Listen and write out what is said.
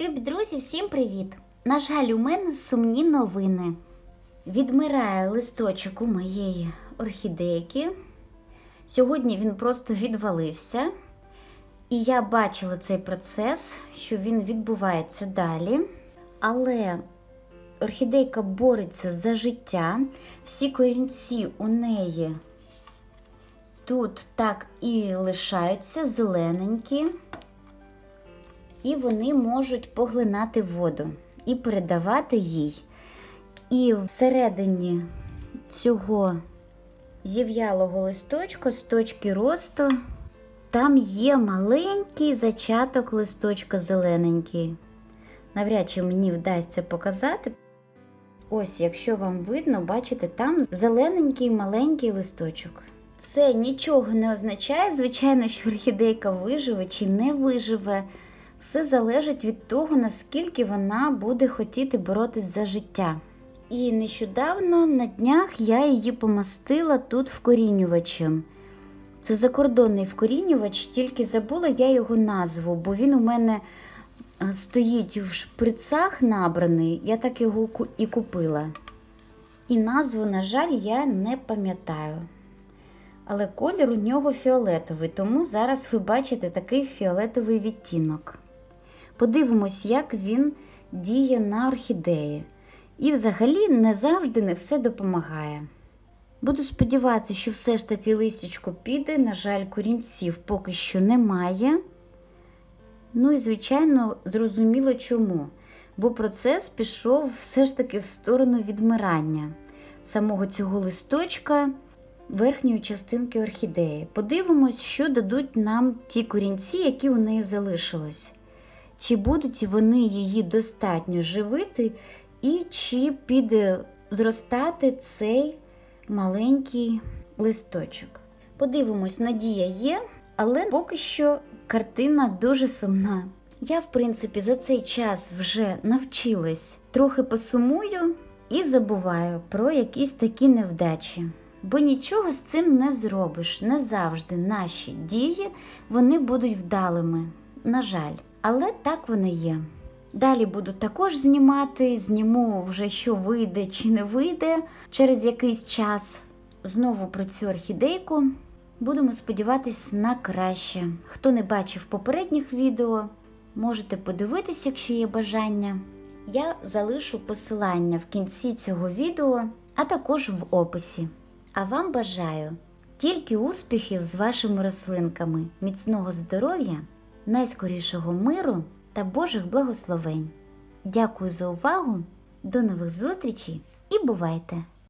Любі друзі, всім привіт! На жаль, у мене сумні новини. Відмирає листочок у моєї орхідейки. Сьогодні він просто відвалився. І я бачила цей процес, що він відбувається далі. Але орхідейка бореться за життя. Всі корінці у неї тут так і лишаються зелененькі і вони можуть поглинати воду і передавати їй. І всередині цього зів'ялого листочка, з точки росту, там є маленький зачаток листочка зелененький. Навряд чи мені вдасться показати. Ось, якщо вам видно, бачите, там зелененький маленький листочок. Це нічого не означає, звичайно, що орхідейка виживе чи не виживе. Все залежить від того, наскільки вона буде хотіти боротись за життя. І нещодавно на днях я її помастила тут вкорінювачем. Це закордонний вкорінювач, тільки забула я його назву, бо він у мене е, стоїть в шприцах набраний, я так його і купила. І назву, на жаль, я не пам'ятаю. Але колір у нього фіолетовий, тому зараз ви бачите такий фіолетовий відтінок. Подивимось, як він діє на орхідеї. І взагалі не завжди не все допомагає. Буду сподіватися, що все ж таки листячко піде. На жаль, корінців поки що немає. Ну і, звичайно, зрозуміло чому. Бо процес пішов все ж таки в сторону відмирання самого цього листочка верхньої частинки орхідеї. Подивимось, що дадуть нам ті корінці, які у неї залишились. Чи будуть вони її достатньо живити, і чи піде зростати цей маленький листочок. Подивимось, надія є, але поки що картина дуже сумна. Я, в принципі, за цей час вже навчилась трохи посумую і забуваю про якісь такі невдачі. Бо нічого з цим не зробиш. Не завжди наші дії вони будуть вдалими. На жаль, але так вони є. Далі буду також знімати, зніму вже що вийде чи не вийде через якийсь час. Знову про цю орхідейку. Будемо сподіватись на краще. Хто не бачив попередніх відео, можете подивитись, якщо є бажання. Я залишу посилання в кінці цього відео, а також в описі. А вам бажаю тільки успіхів з вашими рослинками, міцного здоров'я, найскорішого миру та Божих благословень. Дякую за увагу, до нових зустрічей і бувайте!